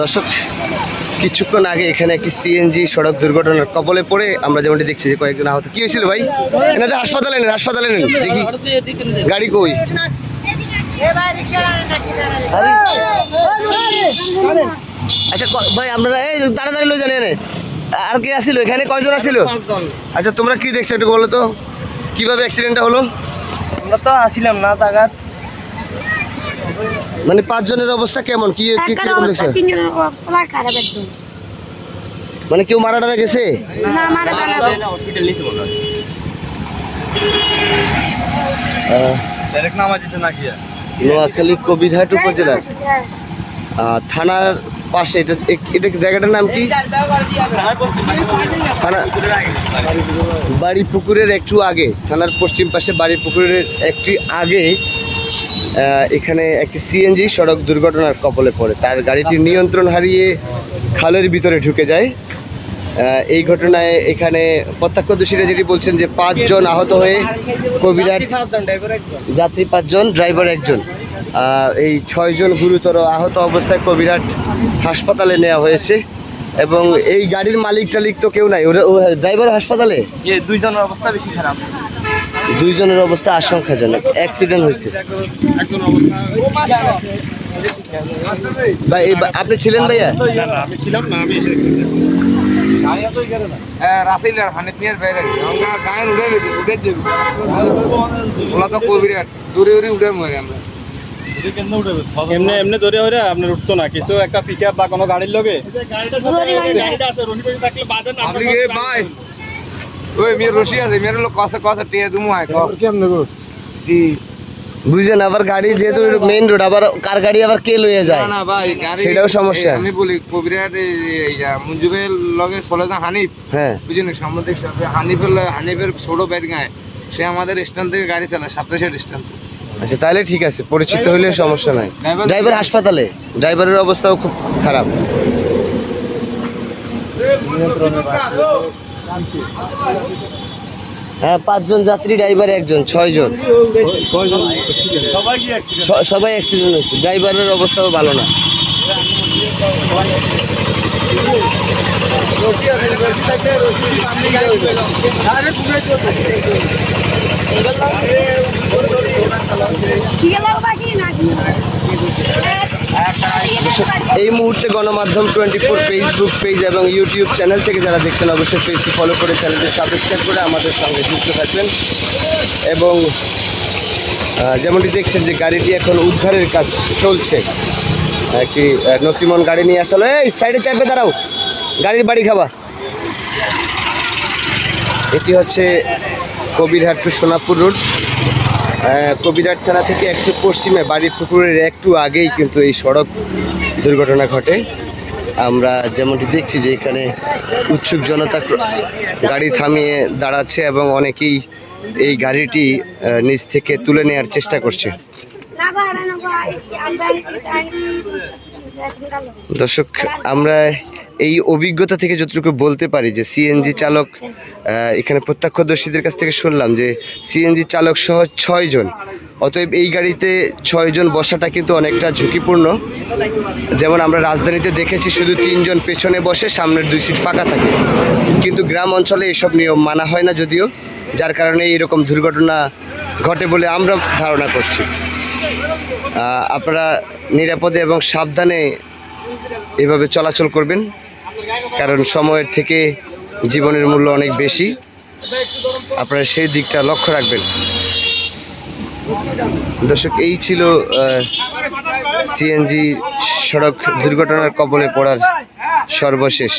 দর্শক কিছুক্ষণ আগে এখানে একটি সিএনজি সড়ক দুর্ঘটনার কবলে পড়ে আমরা যেমনটি দেখছি যে কয়েকজন আহত। কি হয়েছিল ভাই? এনাদের হাসপাতালে নেন হাসপাতালে নেন দেখি। গাড়ি কই? আচ্ছা ভাই আপনারা এই তাড়াতাড়ি লই জানেন আর কে আসিল এখানে কয়জন আসিল আচ্ছা তোমরা কি দেখছ একটু বলো তো। কীভাবে অ্যাক্সিডেন্টটা হলো? আমরা তো আসিলাম না তাগাত মানে পাঁচজনের অবস্থা কেমন? কি কি একদম। মানে কেউ মারা টারা গেছে? না মারা হসপিটাল নিছে মনে হয়। ডাইরেক্ট নামা গিয়া নোয়াখালী কবিরহাট উপজেলার আহ, থানার পাশে এটা এটা জায়গাটার নাম কি? থানা বাড়ি পুকুরের একটু আগে। থানার পশ্চিম পাশে বাড়ি পুকুরের একটি আগে এখানে একটি সিএনজি সড়ক দুর্ঘটনার কবলে পড়ে। তার গাড়িটি নিয়ন্ত্রণ হারিয়ে খালের ভিতরে ঢুকে যায়। এই ঘটনায় এখানে প্রত্যক্ষদর্শীরা যেটি বলছেন যে পাঁচজন আহত হয়ে কবিরহাট যাত্রী পাঁচজন, ড্রাইভার একজন। এই ছয়জন গুরুতর আহত অবস্থায় কবিরাট হাসপাতালে নেওয়া হয়েছে এবং এই গাড়ির মালিক টালিক তো কেউ নাই। ওরা ড্রাইভার হাসপাতালে? দুইজনের অবস্থা বেশি খারাপ। দুইজনের অবস্থা আশঙ্কাজনক। অ্যাক্সিডেন্ট হয়েছে। ভাই আপনি ছিলেন ভাইয়া? না না আমি ছিলাম না আমি এসে রাসেলের হানিফ মিয়ার বাইরে। আমরা গায়ের উড়ে উড়ে যাবি ওলা তো কোভিড দূরে দূরে উড়ে মরে আমরা। এমনি এমনি ধরে হরে আপনার উঠতো না। কিছু একটা পিক বা কোনো গাড়ির লগে? আপনি ভাই ওই মেয়ের রশি আছে মেয়ের লোক কষে কষে টিয়ে তুমি আয় কি। বুঝলেন আবার গাড়ি যেহেতু মেইন রোড আবার কার গাড়ি আবার কে লইয়ে যায়? না না ভাই গাড়ি সেটাও সমস্যা। আমি বলি কোভিড মুঞ্জুবের লগে চলে যা হানিফ। হ্যাঁ। বুঝলি সামুদ্রিক সাথে হানিফের হানিফের ছোট ব্যাট গায়ে। সে আমাদের স্ট্যান্ড থেকে গাড়ি চালায় সাপ্রেশের স্ট্যান্ড আচ্ছা তাহলে ঠিক আছে পরিচিত হলে সমস্যা নাই। ড্রাইভার হাসপাতালে? ড্রাইভারের অবস্থাও খুব খারাপ। হ্যাঁ পাঁচজন যাত্রী ড্রাইভার একজন ছয়জন। সবাই অ্যাক্সিডেন্ট হয়েছে। ড্রাইভারের অবস্থাও ভালো না। ঠিক আছে বাকি না এই মুহূর্তে গণমাধ্যম টোয়েন্টি ফোর ফেসবুক পেজ এবং ইউটিউব চ্যানেল থেকে যারা দেখছেন, অবশ্যই পেজটি ফলো করে চ্যানেলটি সাবস্ক্রাইব করে আমাদের সঙ্গে যুক্ত থাকবেন। এবং যেমনটি দেখছেন যে গাড়িটি এখন উদ্ধারের কাজ চলছে। একটি নসিমন গাড়ি নিয়ে আসলে। এই সাইডে চাপে দাঁড়াও। গাড়ির বাড়ি খাবা। এটি হচ্ছে কবিরহাট টু সোনাপুর রোড আহ, কবিরহাট থানা থেকে একটু পশ্চিমে বাড়ির পুকুরের একটু আগেই কিন্তু এই সড়ক দুর্ঘটনা ঘটে। আমরা যেমনটি দেখছি যে এখানে উৎসুক জনতা গাড়ি থামিয়ে দাঁড়াচ্ছে এবং অনেকেই এই গাড়িটি নিচ থেকে তুলে নেওয়ার চেষ্টা করছে। দর্শক আমরা এই অভিজ্ঞতা থেকে যতটুকু বলতে পারি যে সিএনজি চালক এখানে প্রত্যক্ষদর্শীদের কাছ থেকে শুনলাম যে সিএনজি চালক সহ ছয়জন অতএব এই গাড়িতে ছয়জন বসাটা কিন্তু অনেকটা ঝুঁকিপূর্ণ। যেমন আমরা রাজধানীতে দেখেছি শুধু তিনজন পেছনে বসে, সামনের দুই সিট ফাঁকা থাকে। কিন্তু গ্রাম অঞ্চলে এসব নিয়ম মানা হয় না যদিও, যার কারণে এরকম দুর্ঘটনা ঘটে বলে আমরা ধারণা করছি। আপনারা নিরাপদে এবং সাবধানে এভাবে চলাচল করবেন, কারণ সময়ের থেকে জীবনের মূল্য অনেক বেশি। আপনারা সেই দিকটা লক্ষ্য রাখবেন। দর্শক, এই ছিল সিএনজি সড়ক দুর্ঘটনার কবলে পড়ার সর্বশেষ।